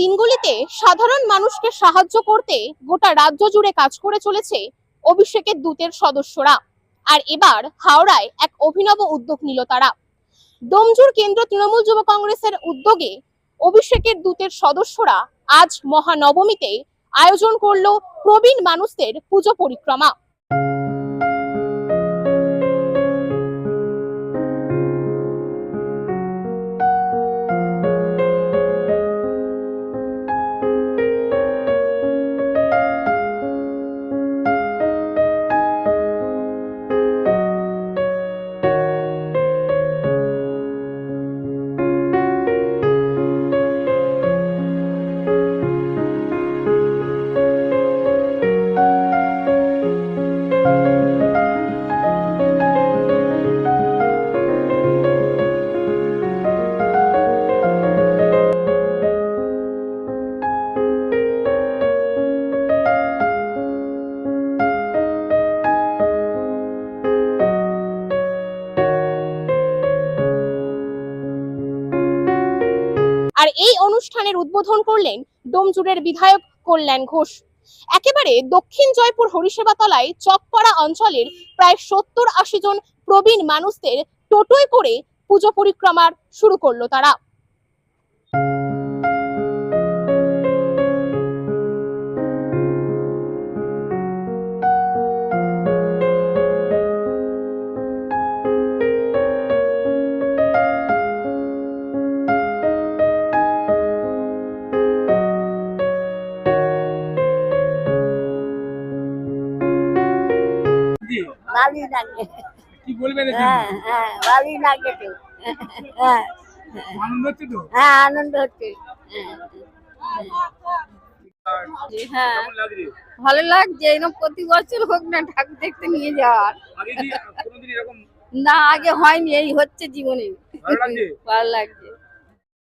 দিনগুলিতে সাধারণ মানুষকে সাহায্য করতে গোটা রাজ্য জুড়ে কাজ করে চলেছে অভিষেকের দূতের সদস্যরা। আর এবার হাওড়ায় এক অভিনব উদ্যোগ নিল তারা। ডোমজুর কেন্দ্র তৃণমূল যুব কংগ্রেসের উদ্যোগে অভিষেকের দূতের সদস্যরা আজ মহানবমীতে আয়োজন করল প্রবীণ মানুষদের পুজো পরিক্রমা। এই অনুষ্ঠানের উদ্বোধন করলেন ডোমজুড়ের বিধায়ক কল্যাণ ঘোষ। একেবারে দক্ষিণ জয়পুর হরিসেবাতলায় চকপাড়া অঞ্চলের প্রায় সত্তর আশি জন প্রবীণ মানুষদের টোটোয় করে পুজো পরিক্রমার শুরু করল তারা। ভালোই লাগে। কি বলবেন হ্যাঁ হ্যাঁ ভালোই লাগে তো। হ্যাঁ আনন্দ হচ্ছে তো? হ্যাঁ আনন্দ হচ্ছে। হ্যাঁ। ভালো লাগছে এরকম প্রতি বছর হোক না ঠাকুর দেখতে নিয়ে যাওয়ার। না আগে হয়নি এই হচ্ছে জীবনে। ভালো লাগছে?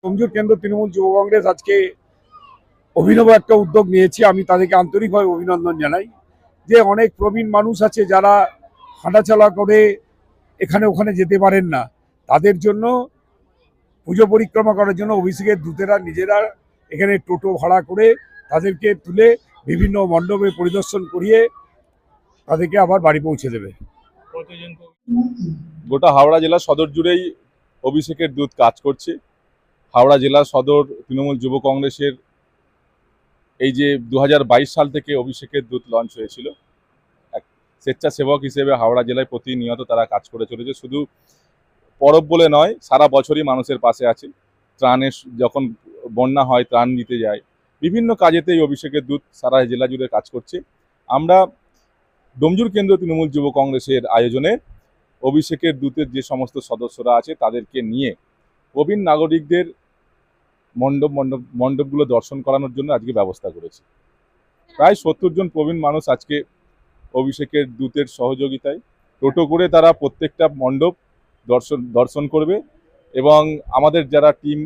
কমজোর কেন্দ্র তৃণমূল যুব কংগ্রেস আজকে অভিনব একটা উদ্যোগ নিয়েছি। আমি তাদেরকে আন্তরিকভাবে অভিনন্দন জানাই যে অনেক প্রবীণ মানুষ আছে যারা হাঁটাচলা করে এখানে ওখানে যেতে পারেন না। তাদের জন্য পুজো পরিক্রমা করার জন্য অভিষেকের দূতেরা নিজেরা এখানে টোটো ভাড়া করে তাদেরকে তুলে বিভিন্ন মণ্ডপে পরিদর্শন করিয়ে তাদেরকে আবার বাড়ি পৌঁছে দেবে। গোটা হাওড়া জেলা সদর জুড়েই অভিষেকের দূত কাজ করছে। হাওড়া জেলা সদর তৃণমূল যুব কংগ্রেসের এই যে দু হাজার বাইশ সাল থেকে অভিষেকের দূত লঞ্চ হয়েছিল। স্বেচ্ছাসেবক হিসেবে হাওড়া জেলায় প্রতিনিয়ত তারা কাজ করে চলেছে। শুধু পরব বলে নয়, সারা বছরই মানুষের পাশে আছে। ত্রাণের যখন বন্যা হয়, ত্রাণ দিতে যায়। বিভিন্ন কাজেতে এই অভিষেকের দূত সারা জেলা জুড়ে কাজ করছে। আমরা ডোমজুর কেন্দ্র তৃণমূল যুব কংগ্রেসের আয়োজনে অভিষেকের দূতের যে সমস্ত সদস্যরা আছে, তাদেরকে নিয়ে প্রবীণ নাগরিকদের মণ্ডপ মণ্ডপ, মণ্ডপগুলো দর্শন করানোর জন্য আজকে ব্যবস্থা করেছি। প্রায় সত্তর জন প্রবীণ মানুষ আজকে অভিষেকের দূতের সহযোগিতায় টোটো করে তারা প্রত্যেকটা মণ্ডপ দর্শন দর্শন করবে এবং আমাদের যারা টিম,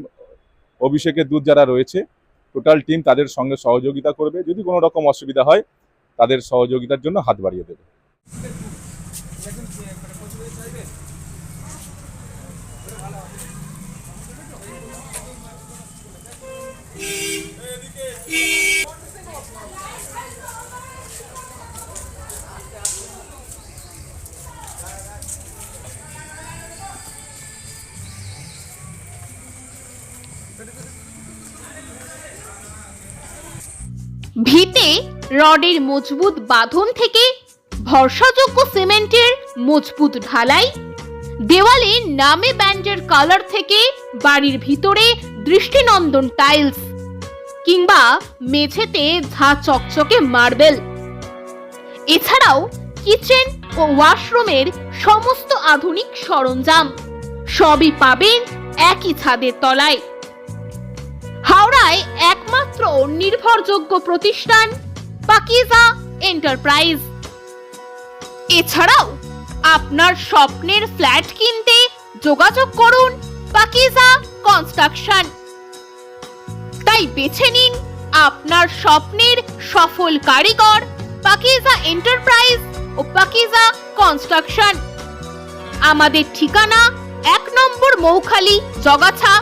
অভিষেকের দূত যারা রয়েছে, টোটাল টিম তাদের সঙ্গে সহযোগিতা করবে। যদি কোনো রকম অসুবিধা হয়, তাদের সহযোগিতার জন্য হাত বাড়িয়ে দেবে। ভিতে রডের মজবুত বাঁধন থেকে ভরসাযোগ্য সিমেন্টের মজবুত ঢালাই, দেওয়ালে নামে ব্যান্ডের কালার থেকে বাড়ির ভিতরে দৃষ্টিনন্দন টাইলস কিংবা মেঝেতে ঝা চকচকে মার্বেল। এছাড়াও কিচেন ও ওয়াশরুমের সমস্ত আধুনিক সরঞ্জাম সবই পাবেন একই ছাদের তলায়। হাওড়ায় একমাত্র নির্ভরযোগ্য প্রতিষ্ঠান, পাকিজা এন্টারপ্রাইজ। এছাড়াও, আপনার স্বপ্নের ফ্ল্যাট কিনতে যোগাযোগ করুন পাকিজা কনস্ট্রাকশন। তাই বেছে নিন আপনার স্বপ্নের সফল কারিগর পাকিজা এন্টারপ্রাইজ ও পাকিজা কনস্ট্রাকশন। আমাদের ঠিকানা এক নম্বর মৌখালি জগাছা,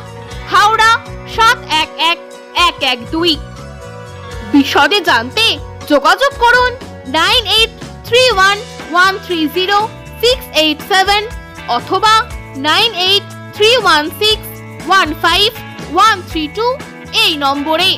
হাওড়া সাত এক এক এক এক দুই। বিশদে জানতে যোগাযোগ করুন nine eight three one one three zero six eight seven অথবা nine eight three one six one five one three two এই নম্বরে।